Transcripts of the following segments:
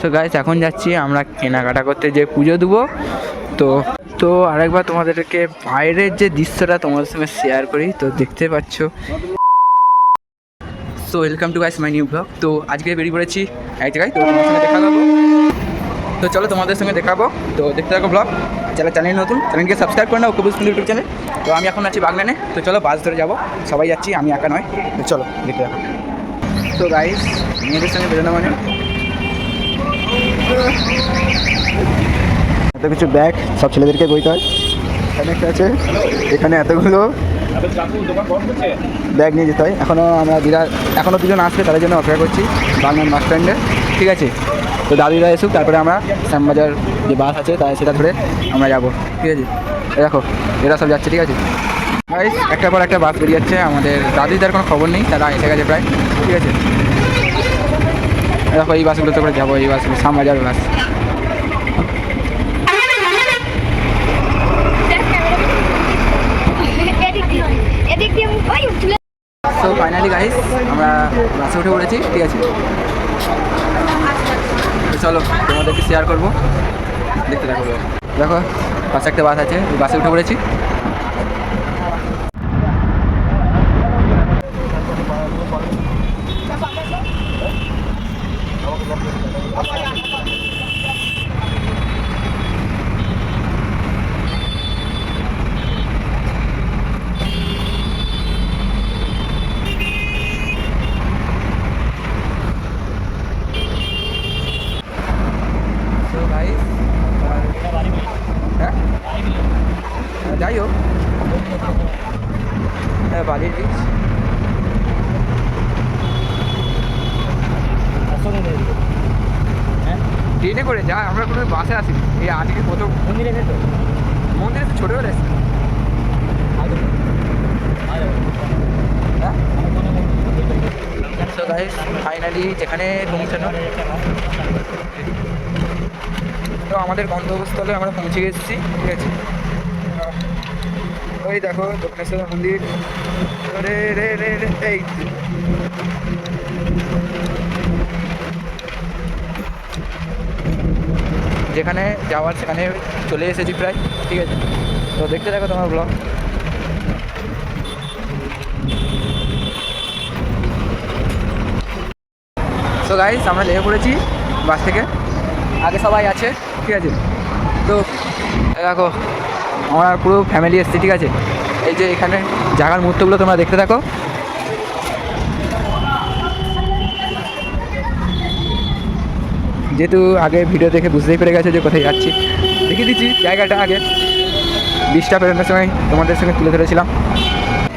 তো গাইস এখন যাচ্ছি, আমরা কেনাকাটা করতে যে পুজো দেবো। তো তো আরেকবার তোমাদেরকে বাইরের যে দৃশ্যটা তোমাদের সঙ্গে শেয়ার করি, তো দেখতে পাচ্ছ। So welcome to guys my new blog তো আজকে বেরিয়ে পড়েছি এক জায়গায়, তো তোমাদের সঙ্গে দেখা করব। তো চলো তোমাদের সঙ্গে দেখাবো। তো দেখতে থাকো ব্লগ চ্যানেল চ্যানেল নতুন চ্যানেলকে সাবস্ক্রাইব করে নাও কবুল সুন্দর ইউটিউব চ্যানেল তো আমি এখন আছি বাগনানে। তো চলো বাস ধরে যাব। সবাই যাচ্ছি, আমি একা নয়। তো চলো, দেখতে থাকো। তো গাইস মেয়েদের সঙ্গে বেরোনো মানে? এত কিছু ব্যাগ, সব ছেলেদেরকে বইতে হয় আছে। এখানে এতগুলো ব্যাগ নিয়ে যেতে হয়। এখনও আমরা দিদা এখনও দুজন আসবে, তাদের জন্য অপেক্ষা করছি বাংলান বাস স্ট্যান্ডে। ঠিক আছে, তো দাদিরা এসুক, তারপরে আমরা শ্যামবাজার যে বাস আছে তাই সেটা ধরে আমরা যাব। ঠিক আছে? দেখো, এরা সব যাচ্ছে, ঠিক আছে? গাইস একটা পর একটা বাস বেরিয়ে যাচ্ছে। আমাদের দাদিদার কোনো খবর নেই, তারা এসে গেছে প্রায়। ঠিক আছে? দেখো, এই বাসগুলোতে করে যাব, এই বাসগুলো বাস দিয়ে ওই তুলে তো ফাইনালি গাইস আমরা বাসে উঠে পড়েছি, ঠিক আছে? চলো, তোমাদেরকে শেয়ার করব। দেখতে দেখো দেখো, পাশে একটা বাস আছে বাসে উঠে পড়েছি তো গাইস হ্যাঁ যাই হোক। হ্যাঁ বালির বীজ ট্রেনে করে যা আমরা কোনো বাসে আসিনি। এই আজকে কত মন্দিরে তো মন্দিরে তো ছোটোবেলা হ্যাঁ? তো গাইস ফাইনালি যেখানে পৌঁছানো। তো আমাদের গন্তব্যস্থলে আমরা পৌঁছে গেছি ঠিক আছে? ওই দেখো দক্ষিণেশ্বর মন্দির। রে রে রে রে, এই। যেখানে যাওয়ার সেখানে চলে এসেছি প্রায়, ঠিক আছে? তো দেখতে দেখো তোমার ব্লগ তো গাইস আমরা লেগে পড়েছি বাস থেকে। আগে সবাই আছে, ঠিক আছে? তো দেখো আমরা পুরো ফ্যামিলি এসছি, ঠিক আছে? এই যে এখানে জায়গার মুহূর্তগুলো তোমরা দেখতে থাকো। যেহেতু আগে ভিডিও দেখে বুঝতেই পেরে গেছে যে কোথায় যাচ্ছি দেখে দিচ্ছি জায়গাটা আগে। বৃষ্টা পেরোনোর সময় তোমাদের সঙ্গে তুলে ধরেছিলাম।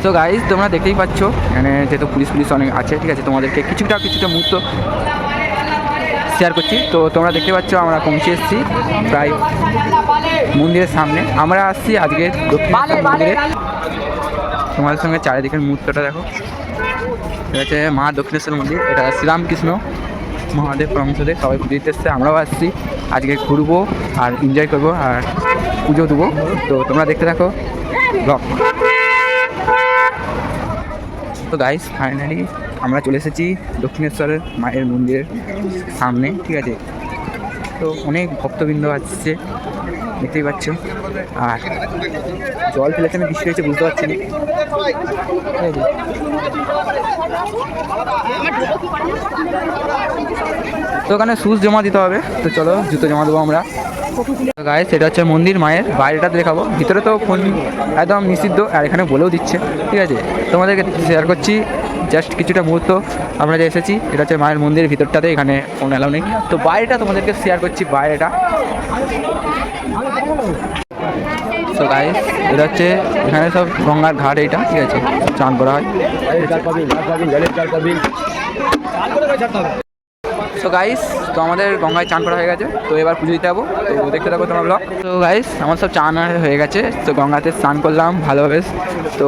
তো গাইজ তোমরা দেখতেই পাচ্ছ, এখানে যেহেতু পুলিশ পুলিশ অনেক আছে, ঠিক আছে? তোমাদেরকে কিছুটা কিছুটা মুহূর্ত শেয়ার করছি। তো তোমরা দেখতে পাচ্ছ আমরা পৌঁছে এসেছি প্রায় মন্দিরের সামনে। আমরা আসছি আজকে দক্ষিণেশ্বর মন্দিরে। তোমাদের সঙ্গে চারিদিকের মুহূর্তটা দেখো। এটা হচ্ছে মা দক্ষিণেশ্বর মন্দির এটা শ্রীরামকৃষ্ণ মহাদেব পরমসদেব সবাই পুজো দিতে এসছে। আমরাও আসছি আজকে ঘুরবো আর এনজয় করব আর পুজো দেবো। তো তোমরা দেখতে থাকো ব্লগ তো গাইস ফাইনালি আমরা চলে এসেছি দক্ষিণেশ্বরের মায়ের মন্দিরের সামনে, ঠিক আছে? তো অনেক ভক্তবৃন্দ আসছে, দেখতেই পাচ্ছ। আর জল ফেলেছে, আমি বৃষ্টি হয়েছে, বুঝতে পারছি না? তো ওখানে শুজ জমা দিতে হবে। তো চলো জুতো জমা দেবো আমরা। গায়ে সেটা হচ্ছে মন্দির মায়ের বাইরেটা দেখাবো। ভিতরে তো ফোন একদম নিষিদ্ধ আর এখানে বলেও দিচ্ছে। ঠিক আছে? তোমাদেরকে শেয়ার করছি। জাস্ট কিছুটা মুহূর্ত আমরা যে এসেছি এটা হচ্ছে মায়ের মন্দিরের ভিতরটাতে এখানে ফোন অ্যালাউ নেই। তো বাইরেটা তোমাদেরকে শেয়ার করছি বাইরেটা। তো গাইস এটা হচ্ছে এখানে সব গঙ্গার ঘাট এইটা ঠিক আছে? চান করা হয়। তো গাইস তো আমাদের গঙ্গায় চান করা হয়ে গেছে। তো এবার পুজো দিতে যাব। তো দেখতে থাকো তোমার ব্লগ তো গাইস আমার সব চান হয়ে গেছে। তো গঙ্গাতে স্নান করলাম ভালোভাবে। তো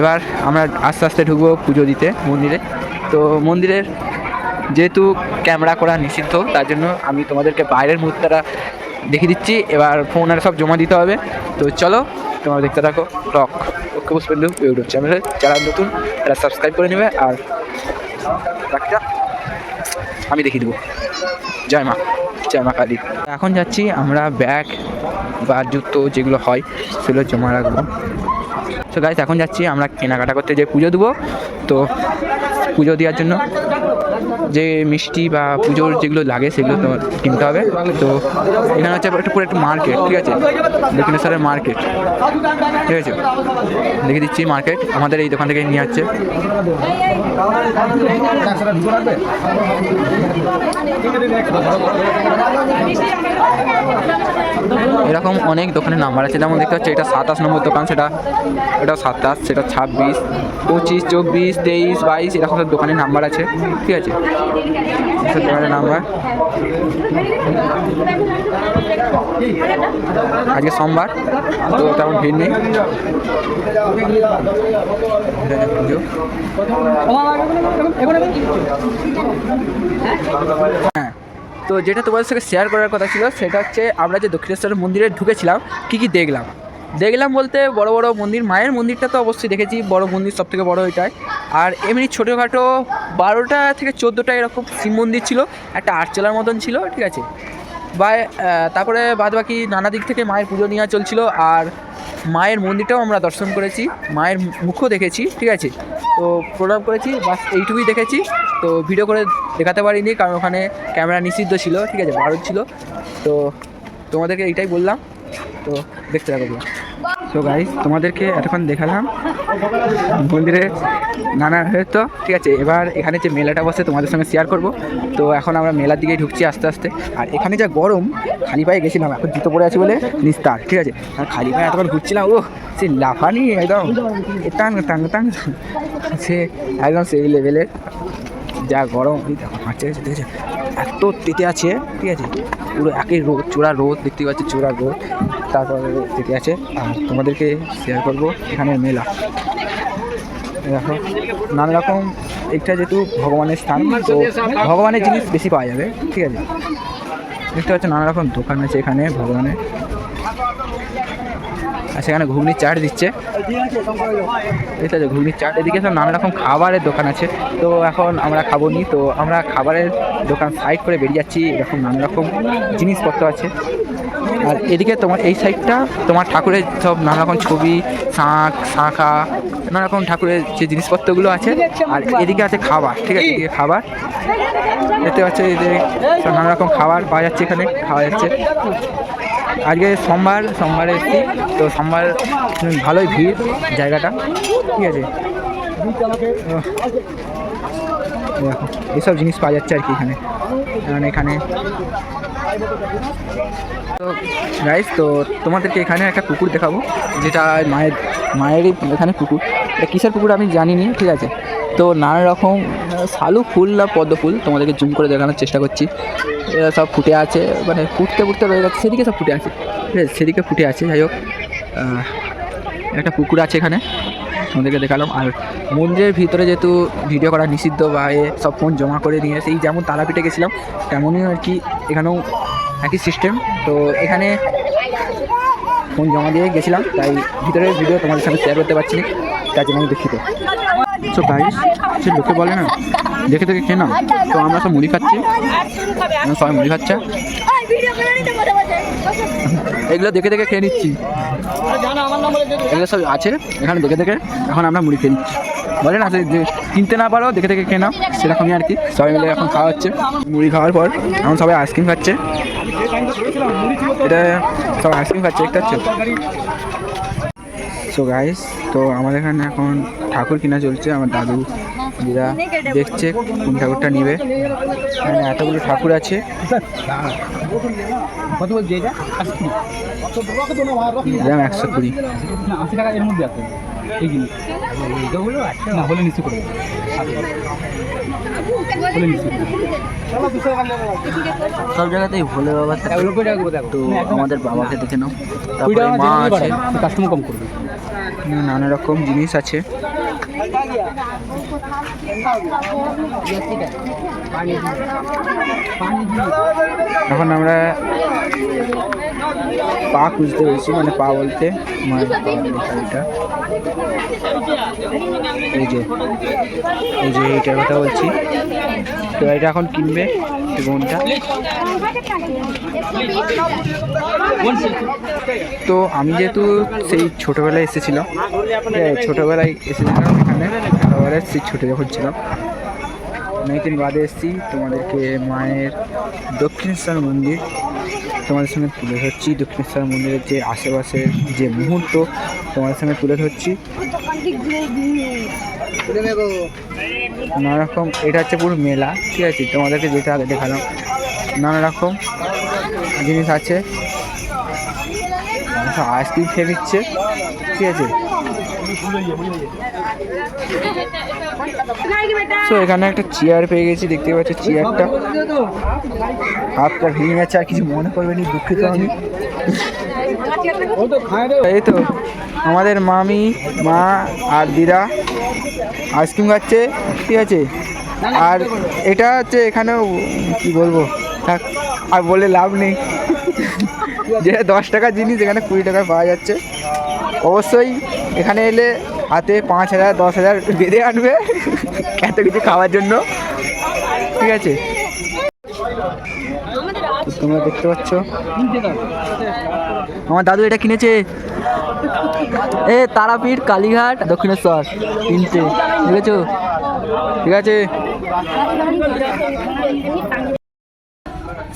এবার আমরা আস্তে আস্তে ঢুকবো পুজো দিতে মন্দিরে। তো মন্দিরের যেহেতু ক্যামেরা করা নিষিদ্ধ, তার জন্য আমি তোমাদেরকে বাইরের মুহূর্তটা দেখিয়ে দিচ্ছি। এবার ফোন আর সব জমা দিতে হবে। তো চলো, তোমরা দেখতে থাকো ব্লগ ওকে পুষ্পেন্দু ইউটিউব চ্যানেলে যারা নতুন, তারা সাবস্ক্রাইব করে নেবে। আর বাকিটা আমি দেখিয়ে দেবো। জয় মা জয় মা কালী। এখন যাচ্ছি আমরা ব্যাগ, বা জুতো যেগুলো হয়, সেগুলো জমা রাখব। তো গাইজ এখন যাচ্ছি আমরা কেনাকাটা করতে যে পুজো দেবো। তো পুজো দেওয়ার জন্য যে মিষ্টি বা পুজোর যেগুলো লাগে সেগুলো তো কিনতে হবে। তো এখানে হচ্ছে একটু পুরো একটু মার্কেট ঠিক আছে? দক্ষিণেশ্বরের মার্কেট ঠিক আছে? দেখে দিচ্ছি মার্কেট আমাদের এই দোকান থেকে নিয়ে যাচ্ছে এরকম অনেক দোকানের নাম্বার আছে যেমন দেখতে পাচ্ছি এটা সাতাশ নম্বর দোকান সেটা এটা সাতাশ সেটা ছাব্বিশ পঁচিশ চব্বিশ তেইশ বাইশ এরকম সব দোকানের নাম্বার আছে ঠিক আছে দোকানের নাম্বার আজকে সোমবার তো তেমন ভিড় নেই এটা হচ্ছে পুজো হ্যাঁ তো যেটা তোমাদের সঙ্গে শেয়ার করার কথা ছিল, সেটা হচ্ছে আমরা যে দক্ষিণেশ্বর মন্দিরে ঢুকেছিলাম, কী কী দেখলাম? দেখলাম বলতে বড় বড় মন্দির, মায়ের মন্দিরটা তো অবশ্যই দেখেছি, বড় মন্দির সব থেকে বড়ো এটাই। আর এমনি ছোটোখাটো বারোটা থেকে চোদ্দোটা এরকম শিব মন্দির ছিল, একটা আটচলার মতন ছিল, ঠিক আছে? বা তারপরে বাদ বাকি নানা দিক থেকে মায়ের পুজো নেওয়া চলছিল আর মায়ের মন্দিরটাও আমরা দর্শন করেছি, মায়ের মুখও দেখেছি, ঠিক আছে? তো প্রণাম করেছি, বাস এইটুকুই দেখেছি, তো ভিডিও করে দেখাতে পারিনি কারণ ওখানে ক্যামেরা নিষিদ্ধ ছিল, ঠিক আছে ভারত ছিল। তো তোমাদেরকে এইটাই বললাম, তো দেখতে থাকো তো গাইস তোমাদেরকে এতক্ষণ দেখালাম। মন্দিরে নানা তো, ঠিক আছে, এবার এখানে যে মেলাটা বসে তোমাদের সঙ্গে শেয়ার করব। তো এখন আমরা মেলার দিকেই ঢুকছি আস্তে আস্তে। আর এখানে যা গরম খালি পায়ে গেছিলাম, এখন জুতো পরে আছি বলে নিস্তার, ঠিক আছে? আর খালি পায়ে এতক্ষণ ঘুরছিলাম ও সে লাফানি একদম টাং টাং টাং, সে একদম সেই লেভেলের যা গরম হাঁটছে ঠিক আছে? এত তেতে আছে, ঠিক আছে? পুরো একই রোদ চোরা রোদ দেখতে পাচ্ছি চোরা রোদ। তারপরে তেতে আছে। আর তোমাদেরকে শেয়ার করব এখানের মেলা। দেখো, নানা রকম একটা যেহেতু ভগবানের স্থান, তো ভগবানের জিনিস বেশি পাওয়া যাবে, ঠিক আছে? দেখতে পাচ্ছ নানা রকম দোকান আছে এখানে ভগবানের। আর সেখানে ঘুগনির চাট দিচ্ছে। ঠিক আছে ঘুগনির চাট, এদিকে সব নানা রকম খাবারের দোকান আছে। তো এখন আমরা খাব নি তো আমরা খাবারের দোকান সাইড করে বেরিয়ে যাচ্ছি। এরকম নানা রকম জিনিসপত্র আছে। আর এদিকে তোমার এই সাইডটা তোমার ঠাকুরের সব নানা রকম ছবি, শাঁখ, শাঁখা নানা রকম ঠাকুরের যে জিনিসপত্রগুলো আছে। আর এদিকে আছে খাবার, ঠিক আছে? এদিকে খাবার। দেখতে পাচ্ছ সব নানা রকম খাবার পাওয়া যাচ্ছে এখানে, খাওয়া যাচ্ছে। আজকে সোমবার, সোমবারে এসেছি, তো সোমবার ভালোই ভিড় জায়গাটা, ঠিক আছে? দেখো এইসব জিনিস পাওয়া যাচ্ছে আর কি এখানে। কারণ এখানে তো গাইস তো তোমাদেরকে এখানে একটা পুকুর দেখাবো, যেটা মায়ের, মায়েরই এখানে পুকুর। এটা কিসের পুকুর আমি জানি জানিনি, ঠিক আছে? তো নানা রকম, শালু ফুল না পদ্ম ফুল তোমাদেরকে জুম করে দেখানোর চেষ্টা করছি। এরা সব ফুটে আছে মানে ফুটতে ফুটতে রয়ে গেছে, সেদিকে সব ফুটে আছে। ঠিক আছে, সেদিকে ফুটে আছে, যাই হোক। একটা পুকুর আছে এখানে, তোমাদেরকে দেখালাম। আর মন্দিরের ভিতরে যেহেতু ভিডিও করা নিষিদ্ধ বা এ সব ফোন জমা করে নিয়ে সেই যেমন তারাপীঠে গেছিলাম, তেমনই আর কি এখানেও একই সিস্টেম তো এখানে ফোন জমা দিয়ে গেছিলাম, তাই ভিতরের ভিডিও তোমাদের সাথে শেয়ার করতে পারছি না, তার জন্য আমি দুঃখিত। সো গাইস সে লোকে বলে না, দেখে দেখে খেয়ে নাও। তো আমরা সব মুড়ি খাচ্ছি। সবাই মুড়ি খাচ্ছে। এগুলো দেখে দেখে খেয়ে নিচ্ছি। এগুলো সব আছে, এখানে দেখে দেখে, এখন আমরা মুড়ি খেয়ে নিচ্ছি। বলে না, যে কিনতে না পারো, দেখে দেখে খেয়ে নাও, সেরকমই আর কি। সবাই মিলে এখন খাওয়া হচ্ছে। মুড়ি খাওয়ার পর, এখন সবাই আইসক্রিম খাচ্ছে। এটা সব আইসক্রিম খাচ্ছে একটা চোখ সো গাইস তো আমাদের এখানে এখন ঠাকুর কিনা চলছে, আমার দাদু দিদা দেখছে কোন ঠাকুরটা নিবে। এখানে এতগুলো ঠাকুর আছে। কত বলছি এটা দাম একশো কুড়ি। আশি টাকা এর মধ্যে আছে এই জিনিস না হলে নিচে করে দেবো। হলে নিচে করে দেবো। সব জায়গাতেই ভোলে বাবা তো আমাদের বাবাকে দেখে নাও। তারপরে মা আছে। কাস্টমার কম করবে নানা রকম জিনিস আছে। এখন আমরা পা খুঁজতে পেরেছি মানে পা বলতে এটা। এই যে এই যে এইটার কথা বলছি। তো এটা এখন কিনবে। বোনটা তো আমি যেহেতু সেই ছোটোবেলায় এসেছিলাম ছোটোবেলায় এসেছিলাম এখানে ছোটোবেলায় সেই ছোটো যখন ছিলাম অনেকদিন বাদে এসেছি, তোমাদেরকে মায়ের দক্ষিণেশ্বর মন্দির, তোমাদের সঙ্গে তুলে ধরছি। দক্ষিণেশ্বর মন্দিরের যে আশেপাশের যে মুহূর্ত, তোমাদের সঙ্গে তুলে ধরছি। নানা রকম এটা হচ্ছে পুরো মেলা ঠিক আছে? তোমাদেরকে যেটা আগে দেখালাম। নানা রকম জিনিস আছে। আইসক্রিম খেয়ে নিচ্ছে ঠিক আছে? তো এখানে একটা চেয়ার পেয়ে গেছি দেখতে পাচ্ছ চেয়ারটা হাতটা ভেঙে গেছে আর কিছু মনে করবেনি দুঃখিত আমি। এই তো আমাদের মামি, মা আর দিদা আইসক্রিম খাচ্ছে, ঠিক আছে? আর এটা হচ্ছে এখানেও কি বলব? থাক, আর বলে লাভ নেই। যেটা দশ টাকার জিনিস, এখানে কুড়ি টাকায় পাওয়া যাচ্ছে। অবশ্যই এখানে এলে হাতে পাঁচ হাজার, দশ হাজার বেঁধে আনবে এত কিছু খাওয়ার জন্য। ঠিক আছে? তোমরা দেখতে পাচ্ছ। আমার দাদু এটা কিনেছে? এ, তারাপীঠ, কালীঘাট, দক্ষিণেশ্বর, তিনটে। বুঝেছ ঠিক আছে?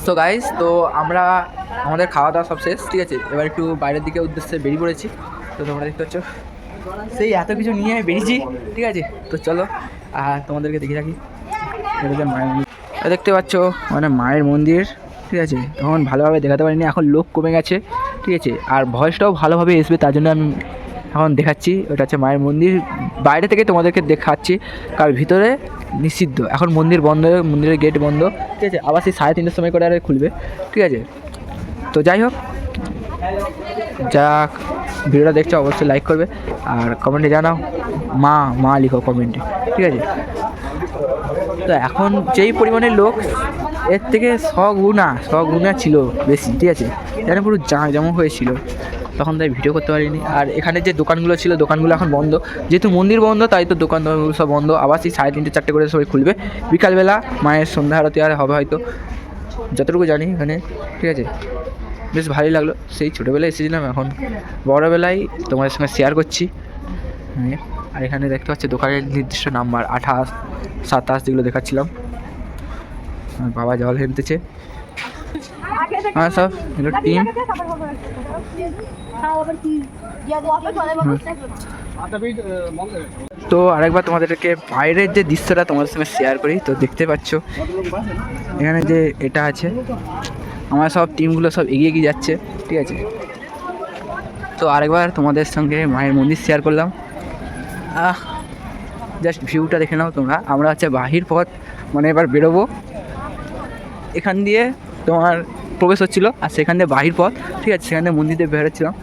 সো গাইস তো আমরা আমাদের খাওয়া দাওয়া সব শেষ, ঠিক আছে? এবার একটু বাইরের দিকে উদ্দেশ্যে বেরিয়ে পড়েছি। তো তোমরা দেখতে পাচ্ছ, সেই এত কিছু নিয়ে আমি বেরিয়েছি, ঠিক আছে? তো চলো আর তোমাদেরকে দেখে মন্দির। দেখতে পাচ্ছ মানে মায়ের মন্দির, ঠিক আছে? তখন ভালোভাবে দেখাতে পারিনি, এখন লোক কমে গেছে। ঠিক আছে। আর ভয়েসটাও ভালোভাবে আসবে তার জন্য আমি এখন দেখাচ্ছি। ওটা হচ্ছে মায়ের মন্দির। বাইরে থেকে তোমাদেরকে দেখাচ্ছি কারণ ভিতরে নিষিদ্ধ। এখন মন্দির বন্ধ, মন্দিরের গেট বন্ধ। ঠিক আছে, আবার সেই সাড়ে তিনটের সময় করে আর খুলবে। ঠিক আছে? তো যাই হোক, যাক, ভিডিওটা দেখছ, অবশ্যই লাইক করবে। আর কমেন্টে জানাও, মা মা লিখো কমেন্টে ঠিক আছে? তো এখন যেই পরিমাণে লোক এর থেকে সগুণা সগুণা ছিল বেশি ঠিক আছে? এখানে পুরো জাঁকজমক হয়েছিল। তখন তাই ভিডিও করতে পারিনি। আর এখানে যে দোকানগুলো ছিল দোকানগুলো এখন বন্ধ। যেহেতু মন্দির বন্ধ তাই তো দোকান দোকানগুলো সব বন্ধ। আবার সেই সাড়ে তিনটে চারটে করে সবাই খুলবে। বিকালবেলা মায়ের সন্ধ্যা আরতি আর হবে হয়তো। যতটুকু জানি এখানে ঠিক আছে? বেশ ভালোই লাগল। সেই ছোটোবেলায় এসেছিলাম এখন। বড়োবেলায় তোমাদের সঙ্গে শেয়ার করছি। হ্যাঁ, আর এখানে দেখতে পাচ্ছি দোকানের নির্দিষ্ট নাম্বার আঠাশ সাতাশ যেগুলো দেখাচ্ছিলাম। বাবা জল হেলতেছে হ্যাঁ সব টিম। তো আরেকবার তোমাদেরকে বাইরের যে দৃশ্যটা তোমাদের সঙ্গে শেয়ার করি, তো দেখতে পাচ্ছ, এখানে যে এটা আছে, আমার সব টিমগুলো সব এগিয়ে এগিয়ে যাচ্ছে, ঠিক আছে? তো আরেকবার তোমাদের সঙ্গে মায়ের মন্দির শেয়ার করলাম। আহ জাস্ট ভিউটা দেখে নাও তোমরা। আমরা হচ্ছে বাহির পথ মানে এবার বেরোবো। এখান দিয়ে তোমার প্রবেশ হচ্ছিল আর সেখান দিয়ে বাহির পথ, ঠিক আছে, সেখান দিয়ে মন্দির দিয়ে বেরোচ্ছিলাম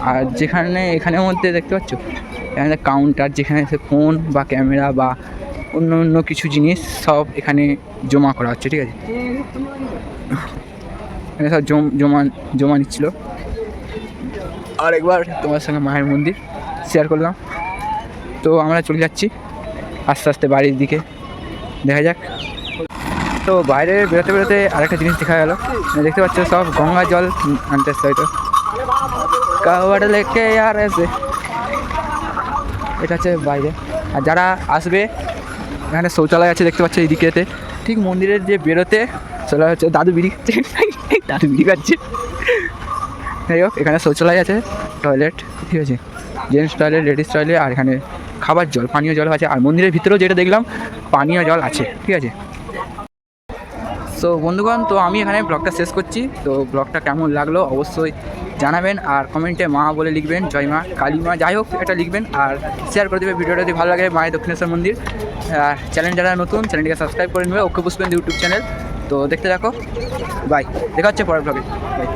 আর যেখানে, এখানের মধ্যে দেখতে পাচ্ছ? এখানে কাউন্টার যেখানে সে ফোন বা ক্যামেরা বা অন্য অন্য কিছু জিনিস সব এখানে জমা করা হচ্ছে, ঠিক আছে? এখানে সব জম- জমা জমা নিচ্ছিল। আর একবার তোমার সঙ্গে মায়ের মন্দির শেয়ার করলাম। তো আমরা চলে যাচ্ছি আস্তে আস্তে বাড়ির দিকে। দেখা যাক। তো বাইরে বেরোতে বেরোতে আরেকটা জিনিস দেখা গেল। দেখতে পাচ্ছ সব গঙ্গা জল আনতে আসছে হয়তো। কাওয়ার লেকে আর এসে। এটা হচ্ছে বাইরে। আর যারা আসবে, এখানে শৌচালয় আছে দেখতে পাচ্ছ এইদিকেতে ঠিক মন্দিরের যে বেরোতে শৌচালয় হচ্ছে দাদু বিড়ি দাদু বিড়ি খাচ্ছে। যাই হোক, এখানে শৌচালয় আছে টয়লেট ঠিক আছে। জেন্টস টয়লেট, লেডিস টয়লেট, আর এখানে খাবার জল, পানীয় জল আছে। আর মন্দিরের ভিতরেও যেটা দেখলাম, পানীয় জল আছে, ঠিক আছে? সো বন্ধুগণ, তো আমি এখানে ব্লগটা শেষ করছি। তো ব্লগটা কেমন লাগল অবশ্যই জানাবেন, আর কমেন্টে মা বলে লিখবেন, জয় মা, কালী মা, যাই হোক, এটা লিখবেন, আর শেয়ার করে দেবে ভিডিওটা যদি ভালো লাগে, মায়ের দক্ষিণেশ্বর মন্দির। আর চ্যানেল যারা নতুন চ্যানেলটিকে সাবস্ক্রাইব করে নেবে, ওকে পুষ্পেন ইউটিউব চ্যানেল তো দেখতে থাকো বাই দেখা হচ্ছে পরের ব্লগে বাই